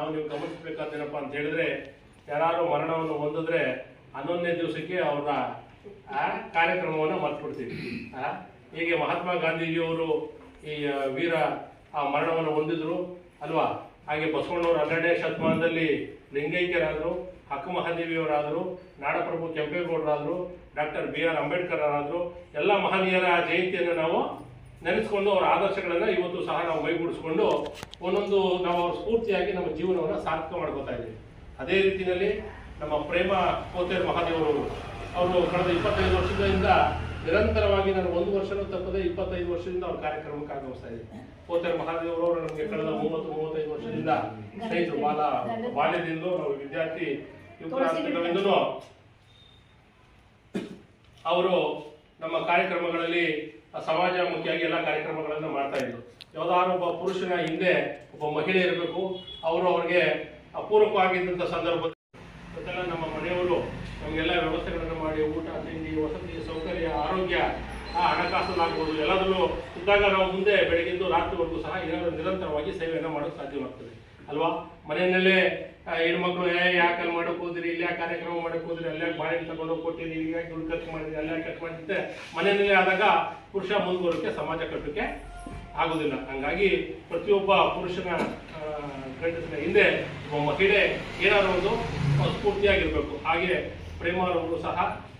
ಅಂತ ಹೇಳಿದ್ರೆ ಯಾರು ಮರಣವನ್ನು ಹೊಂದಿದ್ರೆ ಹನ್ನೊಂದನೇ ದಿವಸಕ್ಕೆ ಅವರ ಕಾರ್ಯಕ್ರಮವನ್ನು ಮರ್ತ್ಬಿಡ್ತೀವಿ ಹೀಗೆ ಮಹಾತ್ಮ ಗಾಂಧೀಜಿಯವರು ಈ ವೀರ, ಆ, ಮರಣವನ್ನು ಹೊಂದಿದ್ರು, ಅಲ್ವಾ? ಹಾಗೆ ಬಸವಣ್ಣವರು ಹನ್ನೆರಡನೇ ಶತಮಾನದಲ್ಲಿ ಲಿಂಗೈಕ್ಯರಾದರು ಹಕ್ಕು ಮಹಾದೇವಿಯವರಾದರು ನಾಡಪ್ರಭು ಕೆಂಪೇಗೌಡರಾದರು, ಡಾಕ್ಟರ್ ಬಿ ಆರ್ ಅಂಬೇಡ್ಕರ್ ಅವರಾದರು ಎಲ್ಲ ಮಹನೀಯರ ಜಯಂತಿಯನ್ನು ನಾವು ನೆನೆಸ್ಕೊಂಡು ಅವರ ಆದರ್ಶಗಳನ್ನ ಇವತ್ತು ಸಹ ನಾವು ಮೈಗೂಡಿಸ್ಕೊಂಡು ಒಂದೊಂದು ನಾವು ಅವ್ರ ಸ್ಫೂರ್ತಿಯಾಗಿ ನಮ್ಮ ಜೀವನವನ್ನು ಸಾರ್ಥಕ ಮಾಡ್ಕೋತಾ ಇದ್ದೀವಿ. ಅದೇ ರೀತಿಯಲ್ಲಿ ನಮ್ಮ ಪ್ರೇಮ ಕೋತೇರ್ ಮಹಾದೇವರು ಅವರು ಕಳೆದ ಇಪ್ಪತ್ತೈದು ವರ್ಷದಿಂದ ನಿರಂತರವಾಗಿ ನಾನು ಒಂದು ವರ್ಷನೂ ತಪ್ಪದೆ ಇಪ್ಪತ್ತೈದು ವರ್ಷದಿಂದ ಅವ್ರ ಕಾರ್ಯಕ್ರಮಕ್ಕೆ ಆಗಮಿಸ್ತಾ ಇದ್ದೀನಿ. ಕೋತೇರ್ ಮಹಾದೇವರವರು ನಮಗೆ ಕಳೆದ ಮೂವತ್ತು, ಮೂವತ್ತೈದು ವರ್ಷದಿಂದ ಸ್ನೇಹಿತರು, ಬಾಲ ಬಾಲ್ಯದಿಂದ ನಾವು ವಿದ್ಯಾರ್ಥಿ ಯುವಕರಾಗಿಂದಲೂ ಅವರು ನಮ್ಮ ಕಾರ್ಯಕ್ರಮಗಳಲ್ಲಿ ಸಮಾಜಮುಖಿಯಾಗಿ ಎಲ್ಲ ಕಾರ್ಯಕ್ರಮಗಳನ್ನು ಮಾಡ್ತಾ ಇದ್ರು. ಯಾವ್ದಾದ್ರು ಒಬ್ಬ ಪುರುಷನ ಹಿಂದೆ ಒಬ್ಬ ಮಹಿಳೆ ಇರಬೇಕು, ಅವರು ಅವ್ರಿಗೆ ಅಪೂರಕವಾಗಿದ್ದಂಥ ಸಂದರ್ಭದಲ್ಲಿ ನಮ್ಮ ಮನೆಯವರು ನಮಗೆಲ್ಲ ವ್ಯವಸ್ಥೆಗಳನ್ನು ಮಾಡಿ, ಊಟ, ತಿಂಡಿ, ವಸತಿ, ಸೌಕರ್ಯ, ಆರೋಗ್ಯ, ಆ ಹಣಕಾಸಲ್ಲಾಗ್ಬೋದು ಎಲ್ಲದರಲ್ಲೂ ಇದ್ದಾಗ ನಾವು ಮುಂದೆ ಬೆಳಗ್ಗೆ ರಾತ್ರಿವರೆಗೂ ಸಹ ಏನಾದರೂ ನಿರಂತರವಾಗಿ ಸೇವೆಯನ್ನು ಮಾಡೋಕ್ಕೆ ಸಾಧ್ಯವಾಗ್ತದೆ. ಅಲ್ವಾ? ಮನೆಯಲ್ಲೇ ಹೆಣ್ಮಕ್ಳು, ಏ ಯಾಕೆ ಅಲ್ಲಿ ಮಾಡಕ್ ಹೋದ್ರಿ ಇಲ್ಲಿ ಯಾಕೆ ಕಾರ್ಯಕ್ರಮ ಮಾಡಕ್ ಹೋದ್ರಿ ಅಲ್ಲೇ ಬಾಳೆಹಣ್ಣು ತಗೊಂಡು ಕೊಟ್ಟಿರಿ ಇಲ್ಲಿ ಯಾಕೆ ದುಡ್ಡು ಖರ್ಚು ಮಾಡಿದ್ರಿ ಅಲ್ಲೇ ಖರ್ಚು ಮಾಡಿದ್ದೆ ಮನೆಯಲ್ಲೇ ಆದಾಗ ಪುರುಷ ಮುಂದುವರೋಕ್ಕೆ ಸಮಾಜ ಕಟ್ಟಕ್ಕೆ ಆಗೋದಿಲ್ಲ. ಹಂಗಾಗಿ ಪ್ರತಿಯೊಬ್ಬ ಪುರುಷನ ಗಂಡಸಿನ ಹಿಂದೆ ಒಬ್ಬ ಮಹಿಳೆ ಏನಾದ್ರು ಒಂದು ಸ್ಫೂರ್ತಿಯಾಗಿರ್ಬೇಕು. ಹಾಗೆ ಪ್ರೇಮರವರು ಸಹ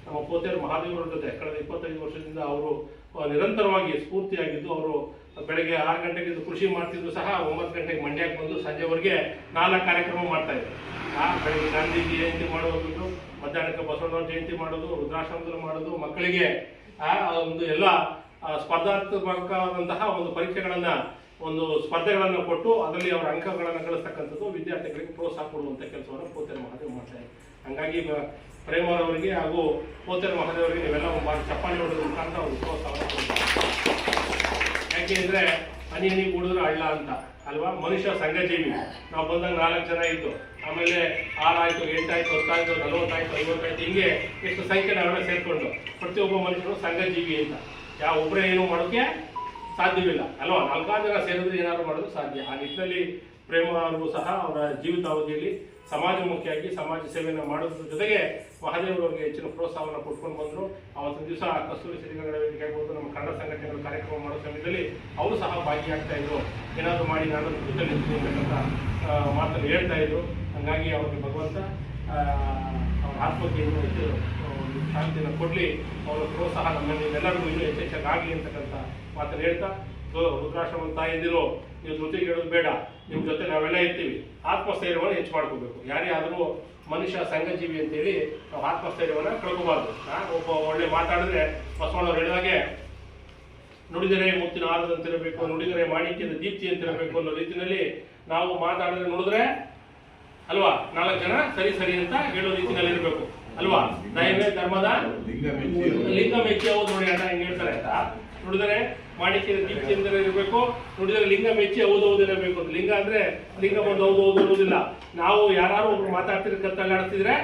ನಮ್ಮ ಪೋತೆಯರು ಮಹಾದೇವರ ಜೊತೆ ಕಳೆದ ಇಪ್ಪತ್ತೈದು ವರ್ಷದಿಂದ ಅವರು ನಿರಂತರವಾಗಿ ಸ್ಫೂರ್ತಿಯಾಗಿದ್ದು, ಅವರು ಬೆಳಗ್ಗೆ ಆರು ಗಂಟೆಗೆ ಕೃಷಿ ಮಾಡ್ತಿದ್ರು ಸಹ, ಒಂಬತ್ತು ಗಂಟೆಗೆ ಮಂಡ್ಯಕ್ಕೆ ಬಂದು ಸಂಜೆವರೆಗೆ ನಾಲ್ಕು ಕಾರ್ಯಕ್ರಮ ಮಾಡ್ತಾ ಇದ್ರು. ಆ, ಬೆಳಗ್ಗೆ ಗಾಂಧಿ ಜಯಂತಿ ಮಾಡೋದ್ಬಿಟ್ಟು ಮಧ್ಯಾಹ್ನಕ್ಕೆ ಬಸವಣ್ಣ ಜಯಂತಿ ಮಾಡೋದು, ರುದ್ರಾಶ್ರಮದಲ್ಲಿ ಮಾಡೋದು, ಮಕ್ಕಳಿಗೆ ಒಂದು ಎಲ್ಲ ಸ್ಪರ್ಧಾತ್ಮಕವಾದಂತಹ ಒಂದು ಪರೀಕ್ಷೆಗಳನ್ನ ಒಂದು ಸ್ಪರ್ಧೆಗಳನ್ನು ಕೊಟ್ಟು ಅದರಲ್ಲಿ ಅವರ ಅಂಕಗಳನ್ನು ಗಳಿಸ್ತಕ್ಕಂಥದ್ದು ವಿದ್ಯಾರ್ಥಿಗಳಿಗೆ ಪ್ರೋತ್ಸಾಹ ಕೊಡುವಂತ ಕೆಲಸವನ್ನು ಪೋತೇರ ಮಹಾದೇವ್ ಮಾಡ್ತಾರೆ ಹಂಗಾಗಿ ಪ್ರೇಮರ್ ಅವರಿಗೆ ಹಾಗೂ ಪೋತೇರ ಮಹಾದೇವರಿಗೆ ನೀವೆಲ್ಲ ಒಂದು ಚಪ್ಪಾಳೆ ಹೊಡೆದ ಮುಖಾಂತರ ಒಂದು ಪ್ರೋತ್ಸಾಹ. ಯಾಕೆ ಅಂದ್ರೆ ಹನಿ ಹನಿ ಕುಡಿದ್ರೆ ಹಳ್ಳ ಅಂತ, ಅಲ್ವಾ? ಮನುಷ್ಯ ಸಂಘಜೀವಿ. ನಾವು ಬಂದಾಗ ನಾಲ್ಕು ಜನ ಇದ್ದು, ಆಮೇಲೆ ಆರಾಯ್ತು, ಎಂಟಾಯ್ತು, ಹತ್ತಾಯ್ತು, ನಲವತ್ತಾಯ್ತು, ಐವತ್ತಾಯ್ತು, ಹಿಂಗೆ ಎಷ್ಟು ಸಂಖ್ಯೆ ನಾವೆಲ್ಲ ಸೇರಿಕೊಂಡು ಪ್ರತಿಯೊಬ್ಬ ಮನುಷ್ಯರು ಸಂಘಜೀವಿ ಅಂತ. ಯಾವ ಒಬ್ಬರೇ ಏನು ಮಾಡೋಕೆ? ಸಾಧ್ಯವಿಲ್ಲ. ಅಲ್ವಾ? ನಾಲ್ಕಾರು ಜನ ಸೇರಿದ್ರೆ ಏನಾದ್ರು ಮಾಡೋದು ಸಾಧ್ಯ. ಆ ನಿಟ್ಟಿನಲ್ಲಿ ಪ್ರೇಮ ಅವರು ಸಹ ಅವರ ಜೀವಿತಾವಧಿಯಲ್ಲಿ ಸಮಾಜಮುಖಿಯಾಗಿ ಸಮಾಜ ಸೇವೆಯನ್ನು ಮಾಡೋದ್ರ ಜೊತೆಗೆ ಮಹಾದೇವರವರಿಗೆ ಹೆಚ್ಚಿನ ಪ್ರೋತ್ಸಾಹವನ್ನು ಕೊಟ್ಕೊಂಡು ಬಂದರು. ಅವತ್ತಿನ ದಿವಸ ಕಸ್ತೂರಿ ಸಿರಿಗಂಗಡ ವೇದಿಕೆ ಆಗ್ಬೋದು. ನಮ್ಮ ಕನ್ನಡ ಸಂಘಟನೆಗಳು ಕಾರ್ಯಕ್ರಮ ಮಾಡೋ ಸಮಯದಲ್ಲಿ ಅವರು ಸಹ ಭಾಗಿಯಾಗ್ತಾ ಇದ್ರು. ಏನಾದರೂ ಮಾಡಿ ನಾನು ನಿಲ್ತೀನಿ ಅಂತಕ್ಕಂಥ ಮಾತನ್ನು ಹೇಳ್ತಾ ಇದ್ರು. ಹಂಗಾಗಿ ಅವರಿಗೆ ಭಗವಂತ ಆತ್ಮಕ್ಕೆ ಇನ್ನೂ ಒಂದು ಶಾಂತಿಯನ್ನು ಕೊಡಲಿ. ಅವರ ಪ್ರೋತ್ಸಾಹ ನಮ್ಮಲ್ಲಿ ಎಲ್ಲರಿಗೂ ಇನ್ನೂ ಹೆಚ್ಚೆಚ್ಚಾಗಲಿ ಅಂತಕ್ಕಂಥ ಮಾತನ್ನು ಹೇಳ್ತಾ ರುದ್ರಾಶ್ರಮ ತಾಯಿದಿರೋ ನೀವು ಜೊತೆಗೆ ಹೇಳೋದು ಬೇಡ. ನಿಮ್ಮ ಜೊತೆ ನಾವೆಲ್ಲ ಇರ್ತೀವಿ. ಆತ್ಮಸ್ಥೈರ್ಯವನ್ನು ಹೆಚ್ಚು ಮಾಡ್ಕೋಬೇಕು. ಯಾರೇ ಆದರೂ ಮನುಷ್ಯ ಸಂಘಜೀವಿ ಅಂತೇಳಿ ನಾವು ಆತ್ಮಸ್ಥೈರ್ಯವನ್ನು ಕಳ್ಕೋಬಾರ್ದು. ನಾನು ಒಬ್ಬ ಒಳ್ಳೆ ಮಾತಾಡಿದ್ರೆ ಬಸವಣ್ಣವ್ರು ಹೇಳಿದಾಗೆ ನುಡಿದರೆ ಮುತ್ತಿನ ಆರದಂತಿರಬೇಕು ನುಡಿದರೆ ಮಾಣಿಕ್ಯದ ದೀಪ್ತಿ ಅಂತಿರಬೇಕು ಅನ್ನೋ ರೀತಿಯಲ್ಲಿ ನಾವು ಮಾತಾಡಿದ್ರೆ ನುಡಿದ್ರೆ ಅಲ್ವಾ? ನಾಲ್ಕು ಜನ ಸರಿ ಸರಿ ಅಂತ ಹೇಳೋ ರೀತಿನಲ್ಲಿ ಇರಬೇಕು. ಅಲ್ವಾ? ದೈವೇ ಧರ್ಮದ ಲಿಂಗ ಮೆಚ್ಚಿ ಹೌದು ನೋಡಿ ಅಣ್ಣ ಹೆಂಗ್ ಹೇಳ್ತಾರೆ ಅಂತ. ನೋಡಿದ್ರೆ ಮಾಡಿಕೆ ದೀಪ್ತಿ ಅಂತ ಇರಬೇಕು. ನೋಡಿದ್ರೆ ಲಿಂಗ ಮೆಚ್ಚಿ ಹೌದು ಹೌದು ಇರಬೇಕು ಲಿಂಗ ಅಂದ್ರೆ ಲಿಂಗ ಬಂದು ಹೌದು ಹೌದು ಇರುವುದಿಲ್ಲ ನಾವು ಯಾರು ಒಬ್ರು ಮಾತಾಡ್ತಿದ್ರೆ ಕತ್ತಲ್ಲಾಡ್ತಿದ್ರೆ